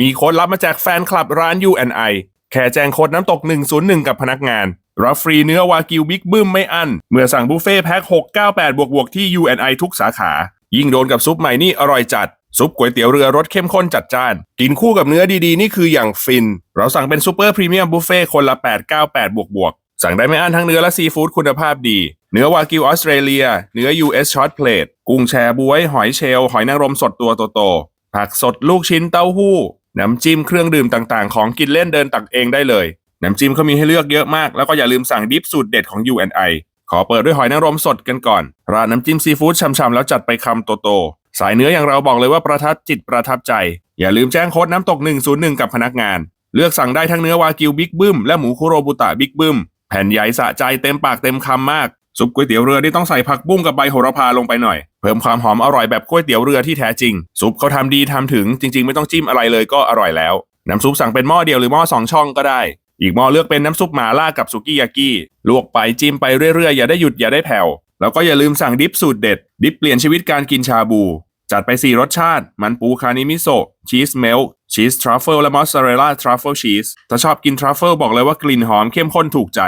มีโค้ดลับมาแจกแฟนคลับร้าน U&I แค่แจ้งโค้ดน้ำตก 101 กับพนักงาน รับฟรีเนื้อวากิวบิ๊กบึ้มไม่อั้นเมื่อสั่งบุฟเฟ่แพ็ค698 บวกบวกที่ U&I ทุกสาขา ยิ่งโดนกับซุปใหม่นี่อร่อยจัด ซุปก๋วยเตี๋ยวเรือรสเข้มข้นจัดจ้าน กินคู่กับเนื้อดีๆ นี่คืออย่างฟิน เราสั่งเป็นซูเปอร์พรีเมียมบุฟเฟ่คนละ 898 บวกบวกสั่งได้ไม่อั้นทั้งเนื้อและซีฟู้ดคุณภาพดี เนื้อวากิวออสเตรเลีย เนื้อ US ช็อตเพลทกุ้งแชบวย หอยเชลล์หอยนางรมสดตัวโตๆผักสดลูกชิ้นเต้าหู้ น้ำจิ้มเครื่องดื่มต่างๆ ของกินเล่นเดินตักเองได้เลย น้ำจิ้มเขามีให้เลือกเยอะมาก แล้วก็อย่าลืมสั่งดิฟสูตรเด็ดของ U&I ขอเปิดด้วยหอยนางรมสดกันก่อน ราดน้ำจิ้มซีฟู้ดช่ำๆแล้วจัดไปคำโตๆ สายเนื้ออย่างเราบอกเลยว่าประทับจิตประทับใจ อย่าลืมแจ้งโค้ดน้ำตก 101 กับพนักงาน เลือกสั่งได้ทั้งเนื้อวากิวบิ๊กบึ้มและหมูคุโรบุตะบิ๊กบึ้มแผ่นใหญ่สะใจเต็มปากเต็มคำมาก ซุปก๋วยเตี๋ยวเรือที่ต้องใส่ผักบุ้งกับใบโหระพาลงไปหน่อย เพิ่มความหอมอร่อยแบบก๋วยเตี๋ยวเรือที่แท้จริง ซุปเขาทำดีทำถึงจริง ๆ ไม่ต้องจิ้มอะไรเลยก็อร่อยแล้ว น้ำซุปสั่งเป็นหม้อเดียวหรือหม้อสองช่องก็ได้ อีกหม้อเลือกเป็นน้ำซุปหมาล่ากับสุกี้ยากิลวกไปจิ้มไปเรื่อยๆอย่าได้หยุดอย่าได้แผ่วแล้วก็อย่าลืมสั่งดิปสูตรเด็ด ดิปเปลี่ยนชีวิตการกินชาบู จัดไป 4 รสชาติ มันปูคานิมิโซะชีสเมลชีสทรัฟเฟิลและมอสซาเรลล่าทรัฟเฟิลชีสถ้าชอบกินทรัฟเฟิลบอกเลยว่ากลิ่นหอมเข้มข้นถูกใจ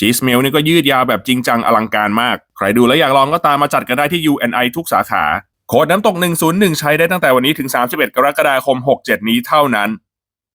ชีสเมลนี่ก็ยืดยาวแบบจริงจังอลังการมาก ใครดูแล้วอยากลองก็ตามมาจัดกันได้ที่ UNI ทุกสาขา โค้ดน้ำตก 101 ใช้ได้ตั้งแต่วันนี้ถึง 31 กรกฎาคม 67 นี้เท่านั้น